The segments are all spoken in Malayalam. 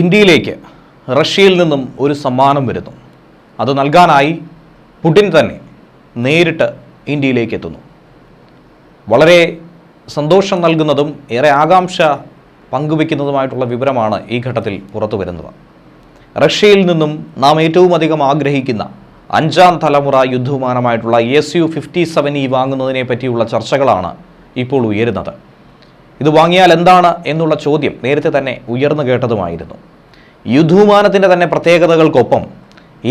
ഇന്ത്യയിലേക്ക് റഷ്യയിൽ നിന്നും ഒരു സമ്മാനം വരുന്നു. അത് നൽകാനായി പുടിൻ തന്നെ നേരിട്ട് ഇന്ത്യയിലേക്ക് എത്തുന്നു. വളരെ സന്തോഷം നൽകുന്നതും ഏറെ ആകാംക്ഷ പങ്കുവെക്കുന്നതുമായിട്ടുള്ള വിവരമാണ് ഈ ഘട്ടത്തിൽ പുറത്തു വരുന്നത്. റഷ്യയിൽ നിന്നും നാം ഏറ്റവും അധികം ആഗ്രഹിക്കുന്ന അഞ്ചാം തലമുറ യുദ്ധവിമാനമായിട്ടുള്ള S U fifty seven E വാങ്ങുന്നതിനെ പറ്റിയുള്ള ചർച്ചകളാണ് ഇപ്പോൾ ഉയരുന്നത്. ഇത് വാങ്ങിയാൽ എന്താണ് എന്നുള്ള ചോദ്യം നേരത്തെ തന്നെ ഉയർന്നു കേട്ടതുമായിരുന്നു. യുദ്ധവിമാനത്തിന്റെ തന്നെ പ്രത്യേകതകൾക്കൊപ്പം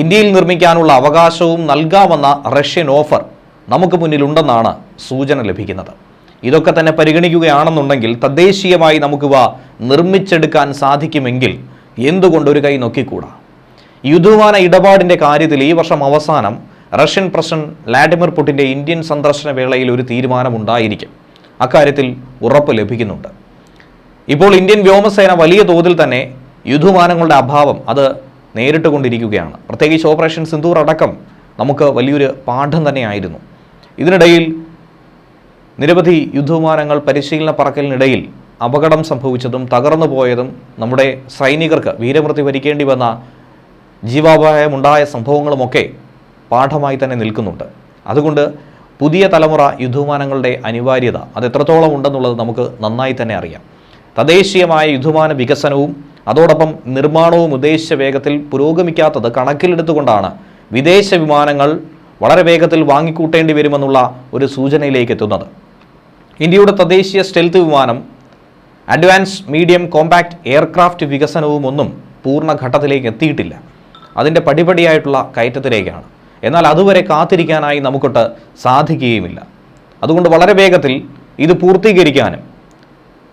ഇന്ത്യയിൽ നിർമ്മിക്കാനുള്ള അവകാശവും നൽകാമെന്ന റഷ്യൻ ഓഫർ നമുക്ക് മുന്നിലുണ്ടെന്നാണ് സൂചന ലഭിക്കുന്നത്. ഇതൊക്കെ തന്നെ പരിഗണിക്കുകയാണെന്നുണ്ടെങ്കിൽ തദ്ദേശീയമായി നമുക്കിവ നിർമ്മിച്ചെടുക്കാൻ സാധിക്കുമെങ്കിൽ എന്തുകൊണ്ട് ഒരു കൈ നോക്കിക്കൂടാ? യുദ്ധവിമാന ഇടപാടിന്റെ കാര്യത്തിൽ ഈ വർഷം അവസാനം റഷ്യൻ പ്രസിഡന്റ് വ്ലാഡിമിർ പുടിന്റെ ഇന്ത്യൻ സന്ദർശന വേളയിൽ ഒരു തീരുമാനമുണ്ടായിരിക്കും. അക്കാര്യത്തിൽ ഉറപ്പ് ലഭിക്കുന്നുണ്ട്. ഇപ്പോൾ ഇന്ത്യൻ വ്യോമസേന വലിയ തോതിൽ തന്നെ യുദ്ധവിമാനങ്ങളുടെ അഭാവം അത് നേരിട്ട് കൊണ്ടിരിക്കുകയാണ് പ്രത്യേകിച്ച് ഓപ്പറേഷൻ സിന്ദൂർ അടക്കം നമുക്ക് വലിയൊരു പാഠം തന്നെയായിരുന്നു. ഇതിനിടയിൽ നിരവധി യുദ്ധവിമാനങ്ങൾ പരിശീലന പറക്കലിനിടയിൽ അപകടം സംഭവിച്ചതും തകർന്നു പോയതും നമ്മുടെ സൈനികർക്ക് വീരമൃത്യു വരിക്കേണ്ടി വന്ന ജീവാപായമുണ്ടായ സംഭവങ്ങളുമൊക്കെ പാഠമായി തന്നെ നിൽക്കുന്നുണ്ട്. അതുകൊണ്ട് പുതിയ തലമുറ യുദ്ധവിമാനങ്ങളുടെ അനിവാര്യത അത് എത്രത്തോളം ഉണ്ടെന്നുള്ളത് നമുക്ക് നന്നായി തന്നെ അറിയാം. തദ്ദേശീയമായ യുദ്ധവിമാന വികസനവും അതോടൊപ്പം നിർമ്മാണവും ഉദ്ദേശിച്ച വേഗത്തിൽ പുരോഗമിക്കാത്തത് കണക്കിലെടുത്തുകൊണ്ടാണ് വിദേശ വിമാനങ്ങൾ വളരെ വേഗത്തിൽ വാങ്ങിക്കൂട്ടേണ്ടി വരുമെന്നുള്ള ഒരു സൂചനയിലേക്ക് എത്തുന്നത്. ഇന്ത്യയുടെ തദ്ദേശീയ സ്റ്റെൽത്ത് വിമാനം അഡ്വാൻസ് മീഡിയം കോമ്പാക്ട് എയർക്രാഫ്റ്റ് വികസനവും ഒന്നും പൂർണഘട്ടത്തിലേക്ക് എത്തിയിട്ടില്ല. അതിന്റെ പടിപടിയായിട്ടുള്ള കയറ്റത്തിലേക്കാണ്. എന്നാൽ അതുവരെ കാത്തിരിക്കാനായി നമുക്കൊട്ട് സാധിക്കുകയുമില്ല. അതുകൊണ്ട് വളരെ വേഗത്തിൽ ഇത് പൂർത്തീകരിക്കാനും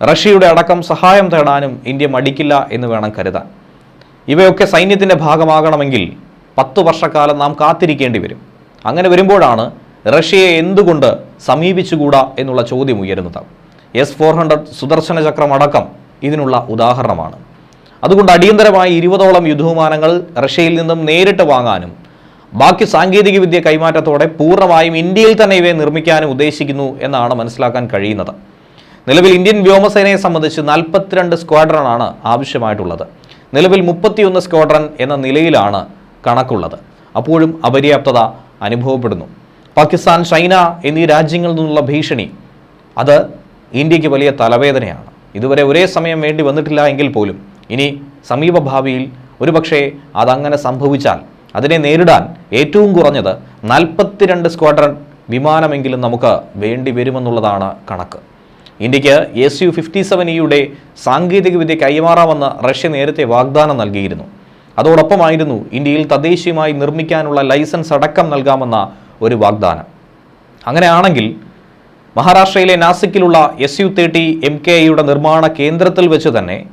റഷ്യയുടെ അടക്കം സഹായം തേടാനും ഇന്ത്യ മടിക്കില്ല എന്ന് വേണം കരുതാൻ. ഇവയൊക്കെ സൈന്യത്തിന്റെ ഭാഗമാകണമെങ്കിൽ പത്ത് വർഷക്കാലം നാം കാത്തിരിക്കേണ്ടി വരും. അങ്ങനെ വരുമ്പോഴാണ് റഷ്യയെ എന്തുകൊണ്ട് സമീപിച്ചുകൂടാ എന്നുള്ള ചോദ്യം ഉയരുന്നത്. എസ് ഫോർ ഹൺഡ്രഡ് സുദർശന ചക്രം അടക്കം ഇതിനുള്ള ഉദാഹരണമാണ്. അതുകൊണ്ട് അടിയന്തരമായി ഇരുപതോളം യുദ്ധവിമാനങ്ങൾ റഷ്യയിൽ നിന്നും നേരിട്ട് വാങ്ങാനും ബാക്കി സാങ്കേതികവിദ്യ കൈമാറ്റത്തോടെ പൂർണമായും ഇന്ത്യയിൽ തന്നെ ഇവയെ നിർമ്മിക്കാനും ഉദ്ദേശിക്കുന്നു എന്നാണ് മനസ്സിലാക്കാൻ കഴിയുന്നത്. നിലവിൽ ഇന്ത്യൻ വ്യോമസേനയെ സംബന്ധിച്ച് നാൽപ്പത്തിരണ്ട് സ്ക്വാഡ്രനാണ് ആവശ്യമായിട്ടുള്ളത്. നിലവിൽ മുപ്പത്തിയൊന്ന് സ്ക്വാഡ്രൺ എന്ന നിലയിലാണ് കണക്കുള്ളത്. അപ്പോഴും അപര്യാപ്തത അനുഭവപ്പെടുന്നു. പാകിസ്ഥാൻ ചൈന എന്നീ രാജ്യങ്ങളിൽ നിന്നുള്ള ഭീഷണി അത് ഇന്ത്യയ്ക്ക് വലിയ തലവേദനയാണ്. ഇതുവരെ ഒരേ സമയം വേണ്ടി വന്നിട്ടില്ല എങ്കിൽ പോലും ഇനി സമീപഭാവിയിൽ ഒരുപക്ഷേ അതങ്ങനെ സംഭവിച്ചാൽ അതിനെ നേരിടാൻ ഏറ്റവും കുറഞ്ഞത് നാൽപ്പത്തിരണ്ട് സ്ക്വാഡ്രൺ വിമാനമെങ്കിലും നമുക്ക് വേണ്ടി വരുമെന്നുള്ളതാണ് കണക്ക്. ഇന്ത്യയ്ക്ക് എസ് യു ഫിഫ്റ്റി സെവൻ ഇയുടെ സാങ്കേതികവിദ്യ കൈമാറാമെന്ന് റഷ്യ നേരത്തെ വാഗ്ദാനം നൽകിയിരുന്നു. അതോടൊപ്പമായിരുന്നു ഇന്ത്യയിൽ തദ്ദേശീയമായി നിർമ്മിക്കാനുള്ള ലൈസൻസ് അടക്കം നൽകാമെന്ന ഒരു വാഗ്ദാനം. അങ്ങനെയാണെങ്കിൽ മഹാരാഷ്ട്രയിലെ നാസിക്കിലുള്ള S U thirty M K ഐയുടെ നിർമ്മാണ കേന്ദ്രത്തിൽ വെച്ച് തന്നെ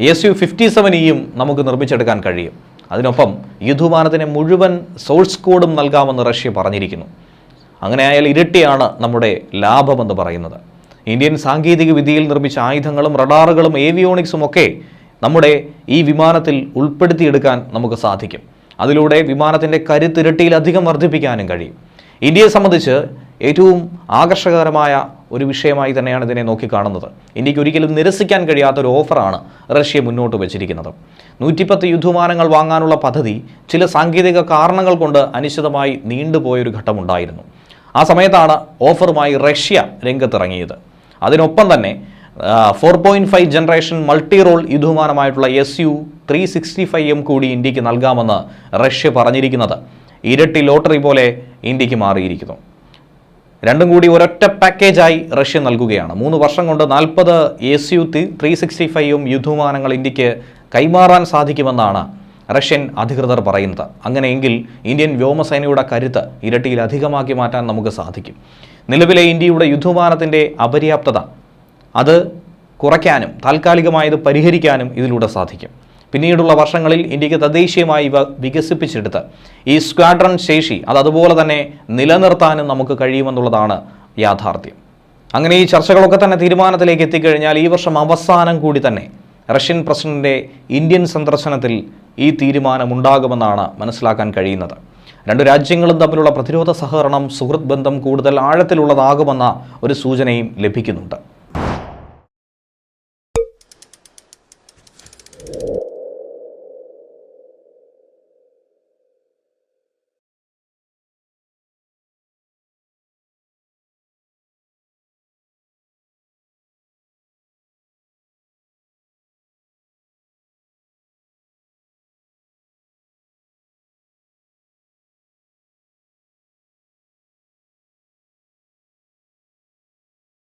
എസ് യു ഫിഫ്റ്റി സെവൻ ഇയും നമുക്ക് നിർമ്മിച്ചെടുക്കാൻ കഴിയും. അതിനൊപ്പം യുദ്ധവിമാനത്തിന് മുഴുവൻ സോഴ്സ് കോഡും നൽകാമെന്ന് റഷ്യ പറഞ്ഞിരിക്കുന്നു. അങ്ങനെ അങ്ങനെയായാൽ ഇരട്ടിയാണ് നമ്മുടെ ലാഭമെന്ന് പറയുന്നത്. ഇന്ത്യൻ സാങ്കേതിക വിദ്യയിൽ നിർമ്മിച്ച ആയുധങ്ങളും റഡാറുകളും ഏവിയോണിക്സും ഒക്കെ നമ്മുടെ ഈ വിമാനത്തിൽ ഉൾപ്പെടുത്തിയെടുക്കാൻ നമുക്ക് സാധിക്കും. അതിലൂടെ വിമാനത്തിന്റെ കരുത്തിരട്ടിയിലധികം വർദ്ധിപ്പിക്കാനും കഴിയും. ഇന്ത്യയെ സംബന്ധിച്ച് ഏറ്റവും ആകർഷകരമായ ഒരു വിഷയമായി തന്നെയാണ് ഇതിനെ നോക്കിക്കാണുന്നത് ഇന്ത്യയ്ക്ക് ഒരിക്കലും നിരസിക്കാൻ കഴിയാത്ത ഒരു ഓഫറാണ് റഷ്യ മുന്നോട്ട് വച്ചിരിക്കുന്നത്. നൂറ്റിപ്പത്ത് യുദ്ധവിമാനങ്ങൾ വാങ്ങാനുള്ള പദ്ധതി ചില സാങ്കേതിക കാരണങ്ങൾ കൊണ്ട് അനിശ്ചിതമായി നീണ്ടുപോയൊരു ഘട്ടമുണ്ടായിരുന്നു. ആ സമയത്താണ് ഓഫറുമായി റഷ്യ രംഗത്തിറങ്ങിയത്. അതിനൊപ്പം തന്നെ four point five generation multi role യുദ്ധവിമാനമായിട്ടുള്ള S U three sixty five M കൂടി ഇന്ത്യയ്ക്ക് നൽകാമെന്ന് റഷ്യ പറഞ്ഞിരിക്കുന്നത്. ഇരട്ടി ലോട്ടറി പോലെ ഇന്ത്യയ്ക്ക് മാറിയിരിക്കുന്നു. രണ്ടും കൂടി ഒരൊറ്റ പാക്കേജായി റഷ്യ നൽകുകയാണ്. മൂന്ന് വർഷം കൊണ്ട് നാൽപ്പത് എസ് യു ത്രീ സിക്സ്റ്റി ഫൈവും യുദ്ധവിമാനങ്ങൾ ഇന്ത്യയ്ക്ക് കൈമാറാൻ സാധിക്കുമെന്നാണ് റഷ്യൻ അധികൃതർ പറയുന്നത്. അങ്ങനെയെങ്കിൽ ഇന്ത്യൻ വ്യോമസേനയുടെ കരുത്ത് ഇരട്ടിയിലധികമാക്കി മാറ്റാൻ നമുക്ക് സാധിക്കും. നിലവിലെ ഇന്ത്യയുടെ യുദ്ധവിമാനത്തിന്റെ അപര്യാപ്തത അത് കുറയ്ക്കാനും താൽക്കാലികമായത് പരിഹരിക്കാനും ഇതിലൂടെ സാധിക്കും. പിന്നീടുള്ള വർഷങ്ങളിൽ ഇന്ത്യയ്ക്ക് തദ്ദേശീയമായി ഇവ വികസിപ്പിച്ചെടുത്ത് ഈ സ്ക്വാഡ്രൺ ശേഷി അത് അതുപോലെ തന്നെ നിലനിർത്താനും നമുക്ക് കഴിയുമെന്നുള്ളതാണ് യാഥാർത്ഥ്യം. അങ്ങനെ ഈ ചർച്ചകളൊക്കെ തന്നെ തീരുമാനത്തിലേക്ക് എത്തിക്കഴിഞ്ഞാൽ ഈ വർഷം അവസാനം കൂടി തന്നെ റഷ്യൻ പ്രസിഡന്റിന്റെ ഇന്ത്യൻ സന്ദർശനത്തിൽ ഈ തീരുമാനമുണ്ടാകുമെന്നാണ് മനസ്സിലാക്കാൻ കഴിയുന്നത്. രണ്ട് രാജ്യങ്ങളും തമ്മിലുള്ള പ്രതിരോധ സഹകരണം സുഹൃത്ത് ബന്ധം കൂടുതൽ ആഴത്തിലുള്ളതാകുമെന്ന ഒരു സൂചനയും ലഭിക്കുന്നുണ്ട്.